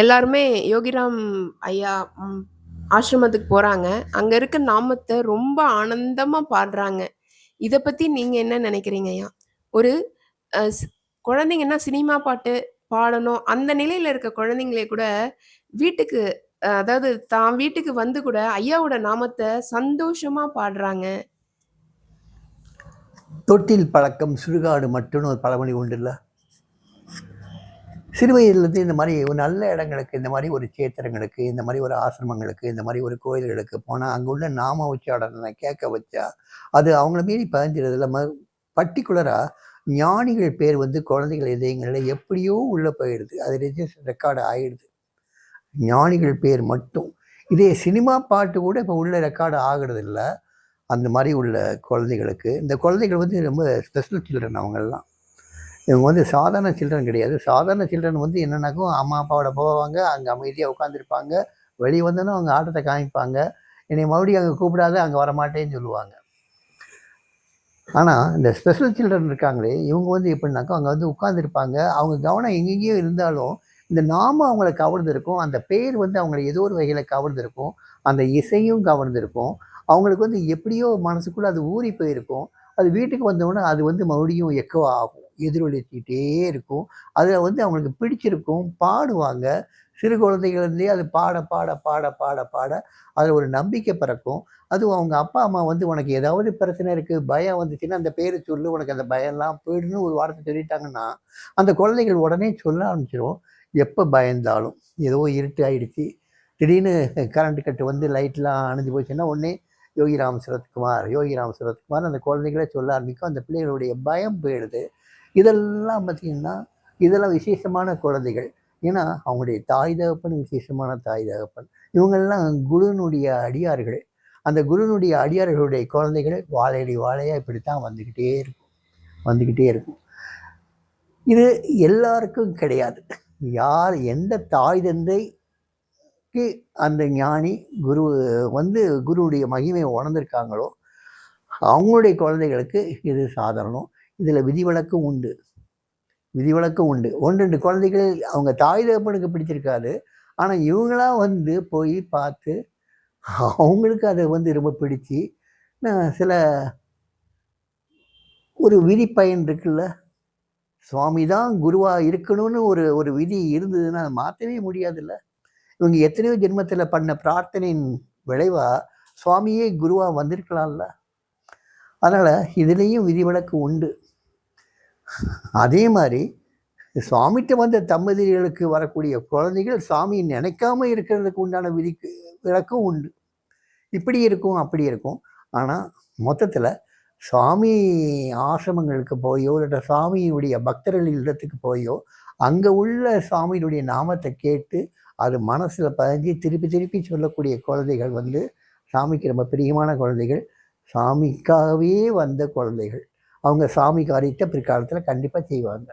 எல்லாருமே யோகிராம் ஐயா ம், ஆசிரமத்துக்கு போறாங்க. அங்க இருக்க நாமத்த ரொம்ப ஆனந்தமா பாடுறாங்க. இத பத்தி நீங்க என்ன நினைக்கிறீங்க ஐயா? ஒரு அ ஸ் குழந்தைங்கன்னா சினிமா பாட்டு பாடணும். அந்த நிலையில இருக்க குழந்தைங்களே கூட வீட்டுக்கு அ அதாவது தான் வீட்டுக்கு வந்து கூட ஐயாவோட நாமத்த சந்தோஷமா பாடுறாங்க. தொட்டில் பழக்கம் சுடுகாடு மட்டும்னு ஒரு பழமொழி உண்டுல்ல சிறுவயதிலேருந்து இந்த மாதிரி ஒரு நல்ல இடங்களுக்கு இந்த மாதிரி ஒரு சேத்திரங்களுக்கு இந்த மாதிரி ஒரு ஆசிரமங்களுக்கு இந்த மாதிரி ஒரு கோயில்களுக்கு போனால் அங்கே உள்ள நாம உச்சாடனை கேட்க வச்சா அது அவங்கள மீறி பதிஞ்சிருது இல்லாமல் பர்டிகுலராக ஞானிகள் பேர் வந்து குழந்தைகள் இதயங்களில் எப்படியோ உள்ளே போயிடுது. அது ரெஜிஸ்டர் ரெக்கார்டு ஆகிடுது ஞானிகள் பேர் மட்டும். இதே சினிமா பாட்டு கூட இப்போ உள்ள ரெக்கார்டு ஆகிறது இல்லை அந்த மாதிரி உள்ள குழந்தைகளுக்கு. இந்த குழந்தைகள் வந்து ரொம்ப ஸ்பெஷல் சில்ட்ரன் அவங்கெல்லாம் இவங்க வந்து சாதாரண சில்ட்ரன் கிடையாது. சாதாரண சில்ட்ரன் வந்து என்னென்னாக்கும் அம்மா அப்பாவோட போவாங்க அங்கே அமைதியாக உட்காந்துருப்பாங்க வெளியே வந்தோன்னா அவங்க ஆட்டத்தை காமிப்பாங்க. என்னை மறுபடியும் அங்கே கூப்பிடாத அங்கே வரமாட்டேன்னு சொல்லுவாங்க. ஆனால் இந்த ஸ்பெஷல் சில்ட்ரன் இருக்காங்களே இவங்க வந்து எப்படின்னாக்கா அங்கே வந்து உட்காந்துருப்பாங்க அவங்க கவனம் எங்கெங்கேயோ இருந்தாலும் இந்த நாமும் அவங்கள கவர்ந்திருக்கும் அந்த பேர் வந்து அவங்களை ஏதோ ஒரு வகையில் கவர்ந்திருக்கும் அந்த இசையும் கவர்ந்திருக்கும். அவங்களுக்கு வந்து எப்படியோ மனசுக்குள்ளே அது ஊறி போயிருக்கும். அது வீட்டுக்கு வந்தோடனே அது வந்து மறுபடியும் எக்கோ ஆகும். எதிரொலிச்சிக்கிட்டே இருக்கும். அதில் வந்து அவங்களுக்கு பிடிச்சிருக்கும். பாடுவாங்க. சிறு குழந்தைகள்லேருந்தே அது பாட பாட பாட பாட பாட அதில் ஒரு நம்பிக்கை பிறக்கும். அதுவும் அவங்க அப்பா அம்மா வந்து உனக்கு ஏதாவது பிரச்சனை இருக்குது பயம் வந்துச்சுன்னா அந்த பேரை சொல்லு உனக்கு அந்த பயம்லாம் போயிடுன்னு ஒரு வார்த்தை சொல்லிட்டாங்கன்னா அந்த குழந்தைகள் உடனே சொல்ல ஆரம்பிச்சிடும் எப்போ பயந்தாலும்? ஏதோ இருட்டு ஆயிடுச்சு. திடீர்னு கரண்ட் கட்டு வந்து லைட்லாம் அணைஞ்சு போச்சுன்னா உடனே யோகிராம் சரத்குமார் யோகிராம் சரத்குமார் அந்த குழந்தைகளே சொல்ல ஆரம்பிக்கும். அந்த பிள்ளைகளுடைய பயம் போயிடுது. இதெல்லாம் பார்த்திங்கன்னா இதெல்லாம் விசேஷமான குழந்தைகள். ஏன்னா அவங்களுடைய தாய் தகப்பன் விசேஷமான தாய் தகப்பன். இவங்கெல்லாம் குருனுடைய அடியார்கள். அந்த குருனுடைய அடியார்களுடைய குழந்தைகள் வாழையடி வாழையாக இப்படித்தான் வந்துக்கிட்டே இருக்கும். வந்துக்கிட்டே இருக்கும். இது எல்லாருக்கும் கிடையாது. யார் எந்த தாய் தந்தைக்கு அந்த ஞானி குரு வந்து குருவுடைய மகிமையை உணர்ந்திருக்காங்களோ அவங்களுடைய குழந்தைகளுக்கு இது சாதாரணம். இதில் விதிவிலக்கும் உண்டு. விதிவிலக்கும் உண்டு. ஒன்று ரெண்டு குழந்தைகள் அவங்க தாய் தகப்பனுக்கு பிடிச்சிருக்காது ஆனால் இவங்களாம் வந்து போய் பார்த்து அவங்களுக்கு அதை வந்து ரொம்ப பிடிச்சி நான் சில ஒரு விதி பயன் இருக்குல்ல சுவாமி தான் குருவாக இருக்கணும்னு ஒரு ஒரு விதி இருந்ததுன்னா அதை மாற்றவே முடியாதுல்ல. இவங்க எத்தனையோ ஜென்மத்தில் பண்ண பிரார்த்தனையின் விளைவாக சுவாமியே குருவாக வந்திருக்கலாம்ல. அதனால் இதுலேயும் விதிவிலக்கு உண்டு. அதே மாதிரி சுவாமிகிட்ட வந்த தம்பதிகளுக்கு வரக்கூடிய குழந்தைகள் சாமி நினைக்காம இருக்கிறதுக்கு உண்டான விதிக்கு விளக்கும் உண்டு. இப்படி இருக்கும் அப்படி இருக்கும். ஆனால் மொத்தத்தில் சுவாமி ஆசிரமங்களுக்கு போயோ இல்லை சுவாமியுடைய பக்தர்கள் இல்லத்துக்கு போயோ அங்கே உள்ள சுவாமியினுடைய நாமத்தை கேட்டு அது மனசில் பதிஞ்சு திருப்பி திருப்பி சொல்லக்கூடிய குழந்தைகள் வந்து சாமிக்கு ரொம்ப பிரியமான குழந்தைகள் சாமிக்காகவே வந்த குழந்தைகள். அவங்க சாமி காரியத்தை பிற்காலத்தில் கண்டிப்பாக செய்வாங்க.